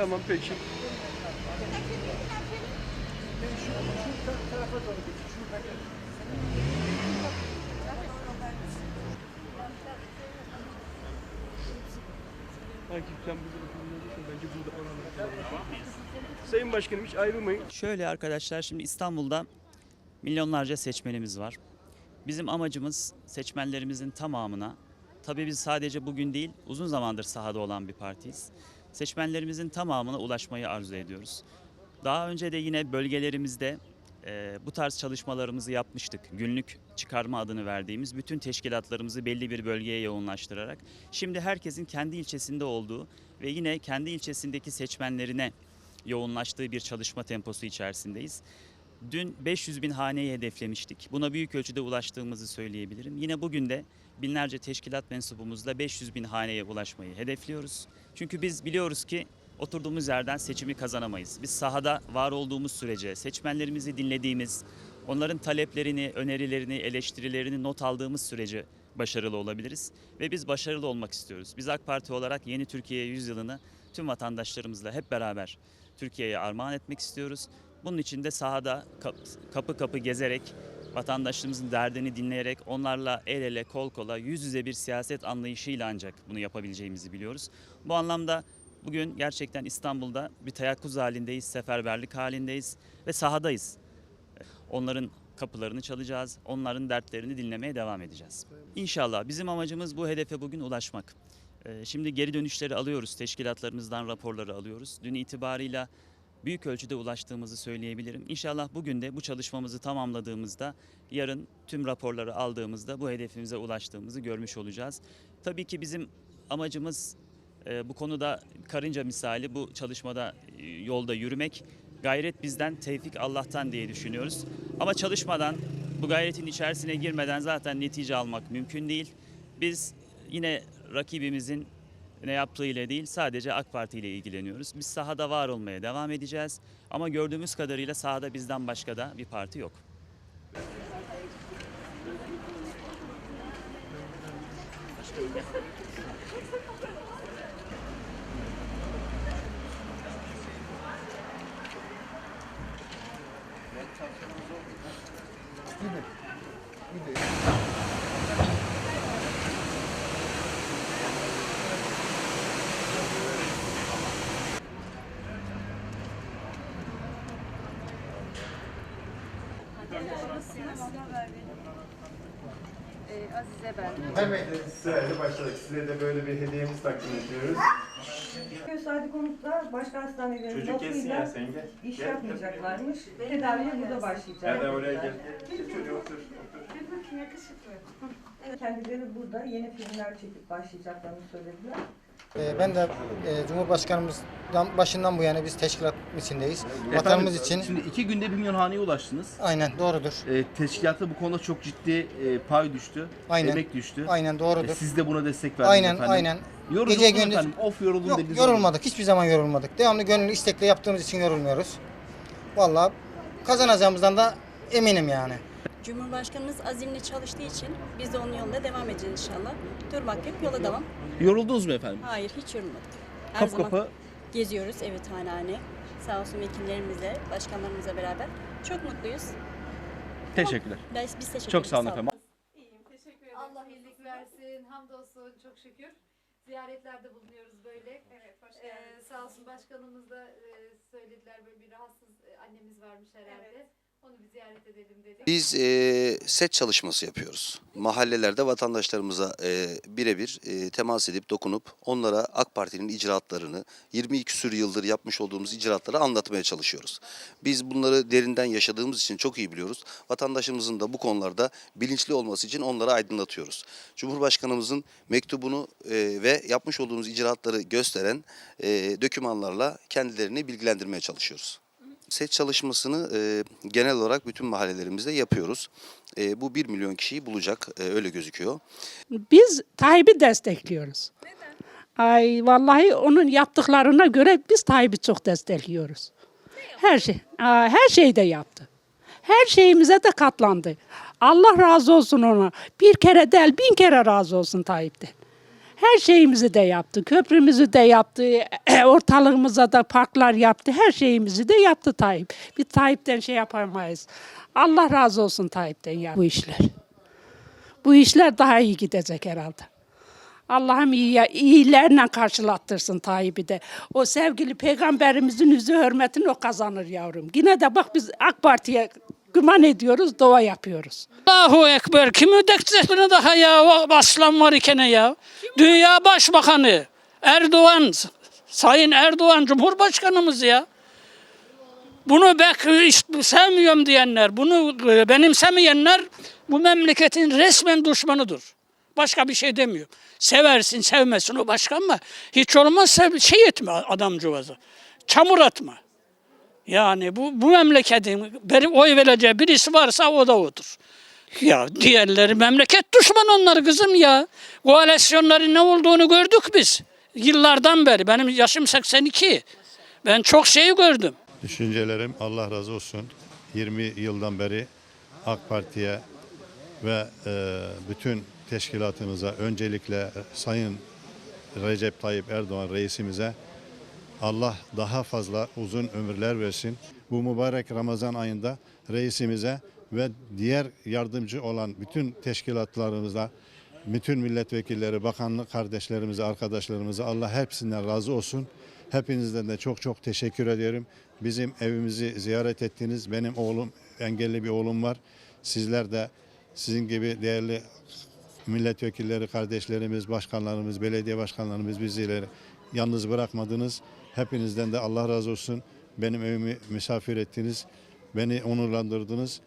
Tamam peki. Oturmuyorsun. Bence burada olalım. Sayın Başkanım hiç ayrılmayın. Şöyle arkadaşlar şimdi İstanbul'da milyonlarca seçmenimiz var. Bizim amacımız seçmenlerimizin tamamına, tabii biz sadece bugün değil uzun zamandır sahada olan bir partiyiz. Seçmenlerimizin tamamına ulaşmayı arzu ediyoruz. Daha önce de yine bölgelerimizde e, bu tarz çalışmalarımızı yapmıştık. Günlük çıkarma adını verdiğimiz bütün teşkilatlarımızı belli bir bölgeye yoğunlaştırarak. Şimdi herkesin kendi ilçesinde olduğu ve yine kendi ilçesindeki seçmenlerine yoğunlaştığı bir çalışma temposu içerisindeyiz. Dün 500 bin haneyi hedeflemiştik. Buna büyük ölçüde ulaştığımızı söyleyebilirim. Yine bugün de binlerce teşkilat mensubumuzla 500 bin haneye ulaşmayı hedefliyoruz. Çünkü biz biliyoruz ki oturduğumuz yerden seçimi kazanamayız. Biz sahada var olduğumuz sürece seçmenlerimizi dinlediğimiz, onların taleplerini, önerilerini, eleştirilerini not aldığımız sürece başarılı olabiliriz. Ve biz başarılı olmak istiyoruz. Biz AK Parti olarak yeni Türkiye yüzyılını tüm vatandaşlarımızla hep beraber Türkiye'ye armağan etmek istiyoruz. Bunun için de sahada kap- kapı kapı gezerek, vatandaşlarımızın derdini dinleyerek, onlarla el ele, kol kola, yüz yüze bir siyaset anlayışıyla ancak bunu yapabileceğimizi biliyoruz. Bu anlamda bugün gerçekten İstanbul'da bir teyakkuz halindeyiz, seferberlik halindeyiz ve sahadayız. Onların kapılarını çalacağız, onların dertlerini dinlemeye devam edeceğiz. İnşallah bizim amacımız bu hedefe bugün ulaşmak. Ee, Şimdi geri dönüşleri alıyoruz, teşkilatlarımızdan raporları alıyoruz. Dün itibarıyla büyük ölçüde ulaştığımızı söyleyebilirim. İnşallah bugün de bu çalışmamızı tamamladığımızda, yarın tüm raporları aldığımızda bu hedefimize ulaştığımızı görmüş olacağız. Tabii ki bizim amacımız e, bu konuda karınca misali bu çalışmada e, yolda yürümek. Gayret bizden, tevfik Allah'tan diye düşünüyoruz. Ama çalışmadan, bu gayretin içerisine girmeden zaten netice almak mümkün değil. Biz yine rakibimizin ne yaptığı ile değil sadece AK Parti ile ilgileniyoruz. Biz sahada var olmaya devam edeceğiz. Ama gördüğümüz kadarıyla sahada bizden başka da bir parti yok. Ee, Azize ben. Hemen sırayla başladık. Size de böyle bir hediyemiz takdim ediyoruz. Sadi konutlar başka hastanelerin Çocuk gelsin ya sen gel. iş Gel. yapmayacaklarmış. Tedaviye burada başlayacak. Gel de oraya gel. Gel çocuğu otur. otur. Kendileri burada yeni filmler çekip başlayacaklarını söylediler. Ben de e, Cumhurbaşkanımızdan başından bu yana biz teşkilat içindeyiz. Vatanımız için Şimdi iki günde bir milyon haneye ulaştınız. aynen doğrudur. E, teşkilatta bu konuda çok ciddi e, pay düştü. Aynen. Emek düştü. Aynen E, doğrudur. siz de buna destek verdiniz Aynen efendim. aynen. Yoruldunuz Gece gündüz- efendim? Of yoruldum Yok dediniz. yorulmadık. Hiçbir zaman yorulmadık. Devamlı gönül istekle yaptığımız için yorulmuyoruz. Vallahi kazanacağımızdan da eminim yani. Cumhurbaşkanımız azimli çalıştığı için biz de onun yolunda devam edeceğiz inşallah. Durmak yok, yola devam. Yoruldunuz mu efendim? Hayır, hiç yorulmadık. Her Kapı zaman kapı geziyoruz, evet hane hane. Sağ olsun vekillerimizle, başkanlarımızla beraber. Çok mutluyuz. teşekkürler. Biz, biz teşekkür Çok ederiz. sağ olun efendim. İyiyim, teşekkür ederim. Allah iyilik versin, hamdolsun, çok şükür. Ziyaretlerde bulunuyoruz böyle. Evet, hoş geldiniz. sağ olsun başkanımız da e, söylediler böyle bir rahatsız e, annemiz varmış herhalde. Onu Biz e, set çalışması yapıyoruz. Mahallelerde vatandaşlarımıza e, birebir e, temas edip dokunup onlara AK Parti'nin icraatlarını 22 küsur yıldır yapmış olduğumuz icraatları anlatmaya çalışıyoruz. Biz bunları derinden yaşadığımız için çok iyi biliyoruz. Vatandaşımızın da bu konularda bilinçli olması için onlara aydınlatıyoruz. Cumhurbaşkanımızın mektubunu e, ve yapmış olduğumuz icraatları gösteren e, dokümanlarla kendilerini bilgilendirmeye çalışıyoruz. Set çalışmasını e, genel olarak bütün mahallelerimizde yapıyoruz. E, bu 1 milyon kişiyi bulacak e, öyle gözüküyor. Biz Tayyip'i destekliyoruz. Neden? Ay vallahi onun yaptıklarına göre biz Tayyip'i çok destekliyoruz. Her şey, Aa, her şeyi de yaptı. Her şeyimize de katlandı. Allah razı olsun ona. Bir kere değil bin kere razı olsun Tayyip'ten. Her şeyimizi de yaptı. Köprümüzü de yaptı. Ortalığımıza da parklar yaptı. Her şeyimizi de yaptı Tayyip. Bir Tayyip'ten şey yapamayız. Allah razı olsun Tayyip'ten ya bu işler. Bu işler daha iyi gidecek herhalde. Allah'ım iyi, iyilerle karşılattırsın Tayyip'i de. O sevgili peygamberimizin yüzü hürmetini o kazanır yavrum. Yine de bak biz AK Parti'ye güman ediyoruz, dua yapıyoruz. Allahu Ekber. Kim ödekecek bunu daha ya? Aslan var iken ya. Dünya Başbakanı Erdoğan, Sayın Erdoğan Cumhurbaşkanımız ya. Bunu bek sevmiyorum diyenler, bunu e, benimsemeyenler bu memleketin resmen düşmanıdır. Başka bir şey demiyor. Seversin sevmesin o başka ama hiç olmazsa şey etme adamcağızı. Çamur atma. Yani bu, bu memleketin benim oy vereceği birisi varsa o da odur. Ya diğerleri memleket düşmanı onlar kızım ya. Koalisyonların ne olduğunu gördük biz. Yıllardan beri. Benim yaşım 82. Ben çok şey gördüm. Düşüncelerim Allah razı olsun. 20 yıldan beri AK Parti'ye ve e, bütün teşkilatımıza öncelikle Sayın Recep Tayyip Erdoğan reisimize Allah daha fazla uzun ömürler versin. Bu mübarek Ramazan ayında reisimize ve diğer yardımcı olan bütün teşkilatlarımıza, bütün milletvekilleri, bakanlık kardeşlerimize, arkadaşlarımıza Allah hepsinden razı olsun. Hepinizden de çok çok teşekkür ediyorum. Bizim evimizi ziyaret ettiniz. Benim oğlum, engelli bir oğlum var. Sizler de sizin gibi değerli milletvekilleri, kardeşlerimiz, başkanlarımız, belediye başkanlarımız bizleri yalnız bırakmadınız. Hepinizden de Allah razı olsun. Benim evimi misafir ettiniz. Beni onurlandırdınız.